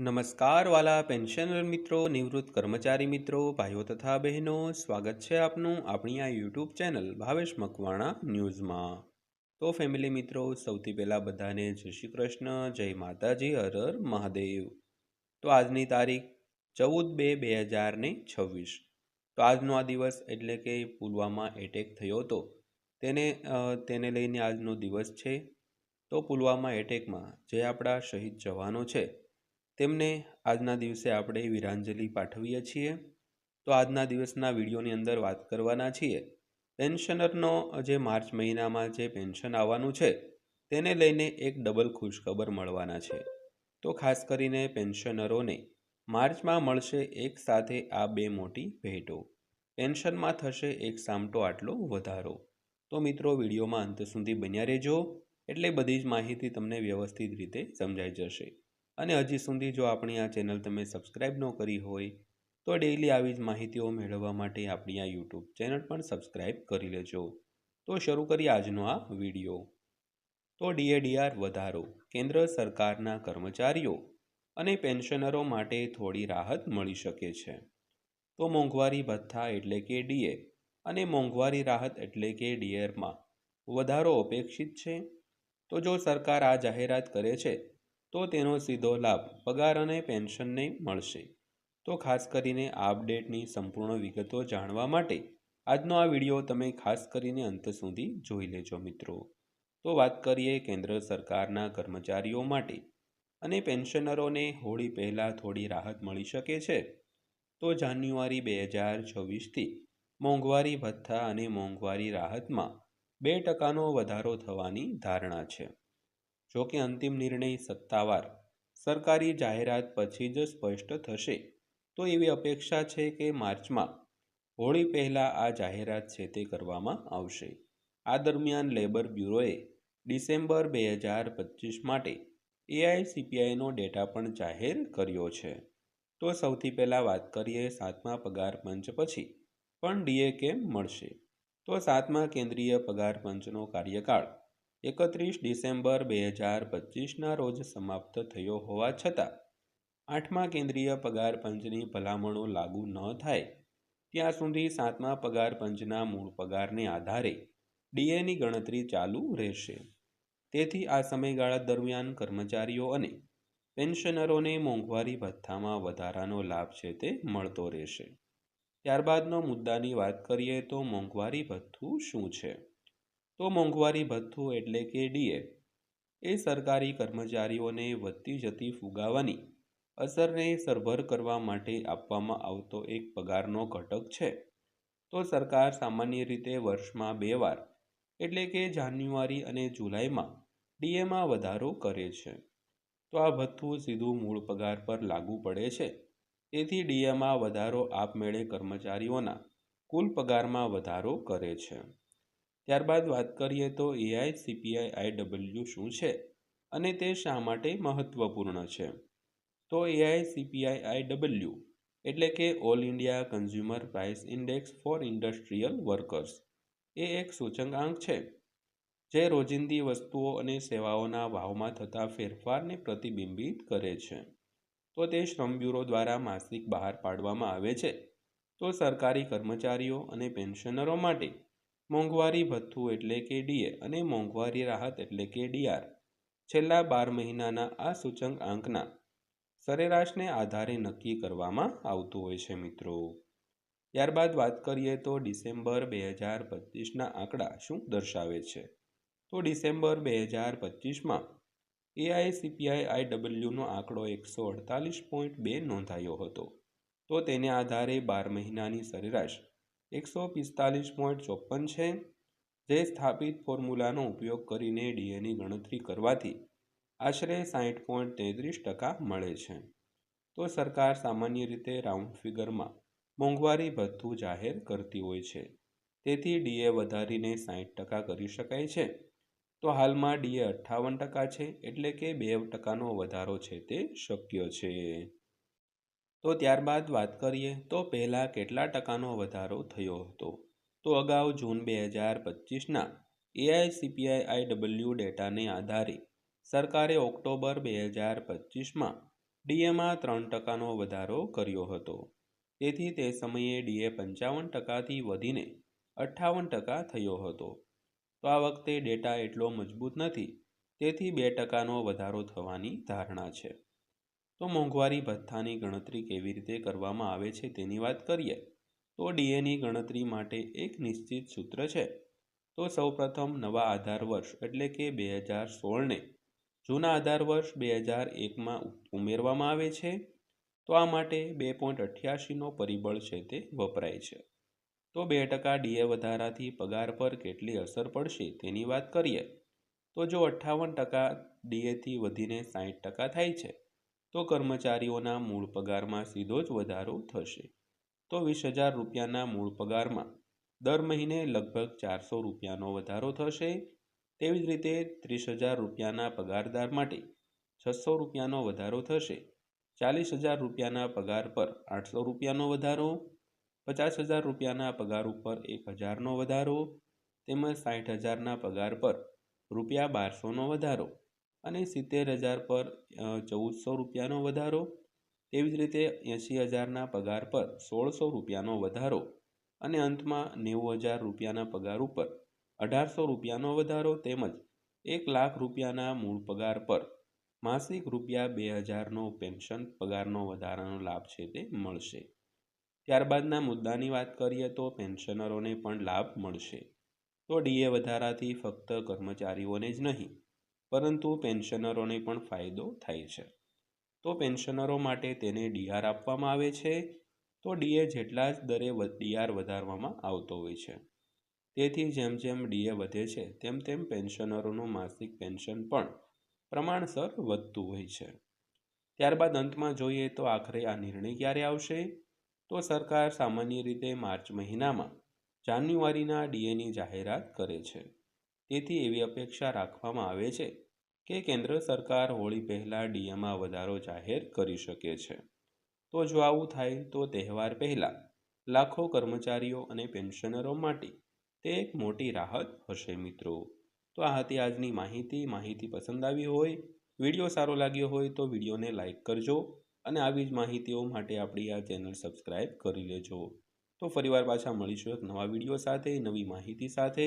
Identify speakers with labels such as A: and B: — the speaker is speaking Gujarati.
A: નમસ્કાર વાલા પેન્શનર મિત્રો, નિવૃત્ત કર્મચારી મિત્રો, ભાઈઓ તથા બહેનો, સ્વાગત છે આપનું આપણી આ યુટ્યુબ ચેનલ ભાવેશ મકવાણા ન્યૂઝમાં. તો ફેમિલી મિત્રો, સૌથી પહેલાં બધાને જય શ્રી કૃષ્ણ, જય માતાજી, હર હર મહાદેવ. તો આજની તારીખ ચૌદ બે બે હજાર ને છવ્વીસ. તો આજનો આ દિવસ એટલે કે પુલવામા એટેક થયો હતો. તેને તેને લઈને આજનો દિવસ છે. તો પુલવામા એટેકમાં જે આપણા શહીદ જવાનો છે તેમને આજના દિવસે આપણે વીરાંજલિ પાઠવીએ છીએ. તો આજના દિવસના વિડીયોની અંદર વાત કરવાના છીએ. પેન્શનરનો જે માર્ચ મહિનામાં જે પેન્શન આવવાનું છે, તેને લઈને એક ડબલ ખુશખબર મળવાના છે. તો ખાસ કરીને પેન્શનરોને માર્ચમાં મળશે એક સાથે આ બે મોટી ભેટો. પેન્શનમાં થશે એક સામટો આટલો વધારો. તો મિત્રો, વિડીયોમાં અંત સુધી બન્યા રહેજો. એટલે બધી જ માહિતી તમને વ્યવસ્થિત રીતે સમજાઈ જશે. અને હજી સુધી જો આપણી આ ચેનલ તમે સબસ્ક્રાઈબ ન કરી હોય, તો ડેઈલી આવી જ માહિતીઓ મેળવવા માટે આપણી આ યુટ્યુબ ચેનલ પણ સબસ્ક્રાઈબ કરી લેજો. તો શરૂ કરીએ આજનો આ વીડિયો. તો ડીએડીઆર વધારો, કેન્દ્ર સરકારના કર્મચારીઓ અને પેન્શનરો માટે થોડી રાહત મળી શકે છે. તો મોંઘવારી ભથ્થા એટલે કે ડીએ અને મોંઘવારી રાહત એટલે કે ડીએરમાં વધારો અપેક્ષિત છે? તો જો સરકાર આ જાહેરાત કરે છે તો તેનો સીધો લાભ પગાર અને પેન્શનને મળશે. તો ખાસ કરીને આ અપડેટની સંપૂર્ણ વિગતો જાણવા માટે આજનો આ વીડિયો તમે ખાસ કરીને અંત સુધી જોઈ લેજો મિત્રો. તો વાત કરીએ કેન્દ્ર સરકારના કર્મચારીઓ માટે. અને પેન્શનરોને હોળી પહેલાં થોડી રાહત મળી શકે છે. તો જાન્યુઆરી બે હજાર છવ્વીસથી મોંઘવારી ભથ્થા અને મોંઘવારી રાહતમાં બે ટકાનો વધારો થવાની ધારણા છે. જો કે અંતિમ નિર્ણય સત્તાવાર, સરકારી જાહેરાત પછી જ સ્પષ્ટ થશે. તો એવી અપેક્ષા છે કે માર્ચમાં હોળી પહેલાં આ જાહેરાત છે તે કરવામાં આવશે. આ દરમિયાન લેબર બ્યુરોએ ડિસેમ્બર બે હજાર પચીસ માટે એઆઈસીપીઆઈનો ડેટા પણ જાહેર કર્યો છે. તો સૌથી પહેલાં વાત કરીએ સાતમા પગાર પંચ પછી, પણ ડીએ કેમ મળશે? તો સાતમા કેન્દ્રીય પગાર પંચનો કાર્યકાળ એકત્રીસ ડિસેમ્બર બે હજાર પચીસના રોજ સમાપ્ત થયો હોવા છતાં, આઠમા કેન્દ્રીય પગાર પંચની ભલામણો લાગુ ન થાય. ત્યાં સુધી સાતમા પગાર પંચના મૂળ પગારને આધારે ડીએની ગણતરી ચાલુ રહેશે. તેથી આ સમયગાળા દરમિયાન કર્મચારીઓ અને પેન્શનરોને મોંઘવારી ભથ્થામાં વધારાનો લાભ છે તે મળતો રહેશે. ત્યારબાદનો મુદ્દાની વાત કરીએ તો મોંઘવારી ભથ્થું શું છે? તો મોંઘવારી ભથ્થું એટલે કે ડીએ. એ સરકારી કર્મચારીઓને વધતી જતી ફુગાવાની અસરને સરભર કરવા માટે આપવામાં આવતો એક પગારનો ઘટક છે. તો સરકાર સામાન્ય રીતે વર્ષમાં બે વાર, એટલે કે જાન્યુઆરી અને જુલાઈમાં, ડીએમાં વધારો કરે છે. તો આ ભથ્થું સીધું મૂળ પગાર પર લાગુ પડે છે. તેથી ડીએમાં વધારો આપમેળે કર્મચારીઓના કુલ પગારમાં વધારો કરે છે. ત્યારબાદ વાત કરીએ તો એઆઈ સીપીઆઈ આઈડબલ્યુ શું છે અને તે શા માટે મહત્ત્વપૂર્ણ છે? તો એઆઈ સીપીઆઈ આઈડબલ્યુ એટલે કે all India consumer price index for industrial workers એ એક સૂચકાંક છે જે રોજિંદી વસ્તુઓ અને સેવાઓના ભાવમાં થતા ફેરફારને પ્રતિબિંબિત કરે છે. તો તે શ્રમ બ્યુરો દ્વારા માસિક બહાર પાડવામાં આવે છે. તો સરકારી કર્મચારીઓ અને પેન્શનરો માટે મોંઘવારી ભથ્થું એટલે કે ડીએ અને મોંઘવારી રાહત એટલે કે ડીઆર. છેલ્લા બાર મહિનાના આ સૂચક આંકના સરેરાશને આધારે નક્કી કરવામાં આવતું હોય છે મિત્રો. ત્યારબાદ વાત કરીએ તો ડિસેમ્બર બે હજાર પચીસના આંકડા શું દર્શાવે છે? તો ડિસેમ્બર બે હજાર પચીસમાં એઆઈસીપીઆઈ આઈડબલ્યુનો આંકડો એકસો અડતાલીસ પોઈન્ટ બે નોંધાયો હતો. તો તેને આધારે બાર મહિનાની સરેરાશ એકસો પિસ્તાલીસ પોઈન્ટ ચોપન છે, જે સ્થાપિત ફોર્મ્યુલાનો ઉપયોગ કરીને ડીએની ગણતરી કરવાથી આશરે સાહીઠ પોઈન્ટ તેત્રીસ ટકા મળે છે. તો સરકાર સામાન્ય રીતે રાઉન્ડ ફિગરમાં મોંઘવારી ભથ્થું જાહેર કરતી હોય છે. તેથી ડીએ વધારીને સાહીઠ ટકા કરી શકાય છે. તો હાલમાં ડીએ અઠ્ઠાવન ટકા છે, એટલે કે બે ટકાનો વધારો છે તે શક્ય છે. તો ત્યારબાદ વાત કરીએ, તો પહેલાં કેટલા ટકાનો વધારો થયો હતો? તો અગાઉ જૂન બે હજાર પચીસના એઆઈસીપીઆઈ આઈડબલ્યુ ડેટાને આધારે સરકારે ઓક્ટોબર બે હજાર પચીસમાં ડીએમાં ત્રણ ટકાનો વધારો કર્યો હતો. તેથી તે સમયે ડીએ પંચાવન ટકાથી વધીને અઠ્ઠાવન ટકા થયો હતો. તો આ વખતે ડેટા એટલો મજબૂત નથી, તેથી બે ટકાનો વધારો થવાની ધારણા છે. તો મોંઘવારી ભથ્થાની ગણતરી કેવી રીતે કરવામાં આવે છે તેની વાત કરીએ. તો ડીએની ગણતરી માટે એક નિશ્ચિત સૂત્ર છે. તો સૌપ્રથમ નવા આધાર વર્ષ એટલે કે બે હજાર સોળને જૂના આધાર વર્ષ બે હજાર એકમાં ઉમેરવામાં આવે છે. તો આ માટે બે પોઈન્ટ અઠ્યાસીનો પરિબળ છે તે વપરાય છે. તો બે ટકા ડીએ વધારાથી પગાર પર કેટલી અસર પડશે તેની વાત કરીએ. તો જો અઠ્ઠાવન ટકા ડીએથી વધીને સાહીઠ ટકા થાય છે તો કર્મચારીઓના મૂળ પગારમાં સીધો જ વધારો થશે. તો વીસ હજાર રૂપિયાના મૂળ પગારમાં દર મહિને લગભગ ચારસો રૂપિયાનો વધારો થશે. તેવી જ રીતે ત્રીસ હજાર રૂપિયાના પગારદાર માટે છસો રૂપિયાનો વધારો થશે. ચાલીસ હજાર રૂપિયાના પગાર પર આઠસો રૂપિયાનો વધારો. પચાસ હજાર રૂપિયાના પગાર ઉપર એક હજારનો વધારો. તેમજ સાઠ હજારના પગાર પર રૂપિયા બારસોનો વધારો. અને સિત્તેર હજાર પર ચૌદસો રૂપિયાનો વધારો. તેવી જ રીતે એંશી હજારના પગાર પર સોળસો રૂપિયાનો વધારો અને અંતમાં નેવું હજાર રૂપિયાના પગાર ઉપર અઢારસો રૂપિયાનો વધારો તેમજ એક લાખ રૂપિયાના મૂળ પગાર પર માસિક રૂપિયા બે હજારનો પેન્શન પગારનો વધારાનો લાભ છે તે મળશે. ત્યારબાદના મુદ્દાની વાત કરીએ તો પેન્શનરોને પણ લાભ મળશે. તો ડીએ વધારાથી ફક્ત કર્મચારીઓને જ નહીં પરંતુ પેન્શનરોને પણ ફાયદો થાય છે. તો પેન્શનરો માટે તેને ડીઆર આપવામાં આવે છે. તો ડીએ જેટલા જ દરે ડીઆર વધારવામાં આવતો હોય છે. તેથી જેમ જેમ ડીએ વધે છે, તેમ તેમ પેન્શનરોનું માસિક પેન્શન પણ પ્રમાણસર વધતું હોય છે. ત્યારબાદ અંતમાં જોઈએ તો આખરે આ નિર્ણય ક્યારે આવશે? તો સરકાર સામાન્ય રીતે માર્ચ મહિનામાં જાન્યુઆરીના ડીએની જાહેરાત કરે છે. તેથી એવી અપેક્ષા રાખવામાં આવે છે કે કેન્દ્ર સરકાર હોળી પહેલાં ડીએમાં વધારો જાહેર કરી શકે છે. તો જો આવું થાય, તો તહેવાર પહેલાં લાખો કર્મચારીઓ અને પેન્શનરો માટે તે એક મોટી રાહત હશે મિત્રો. તો આ હતી આજની માહિતી. માહિતી પસંદ આવી હોય, વીડિયો સારો લાગ્યો હોય તો વિડીયોને લાઇક કરજો અને આવી જ માહિતીઓ માટે આપણી આ ચેનલ સબસ્ક્રાઈબ કરી લેજો. તો ફરીવાર પાછા મળીશું એક નવા વીડિયો સાથે, નવી માહિતી સાથે.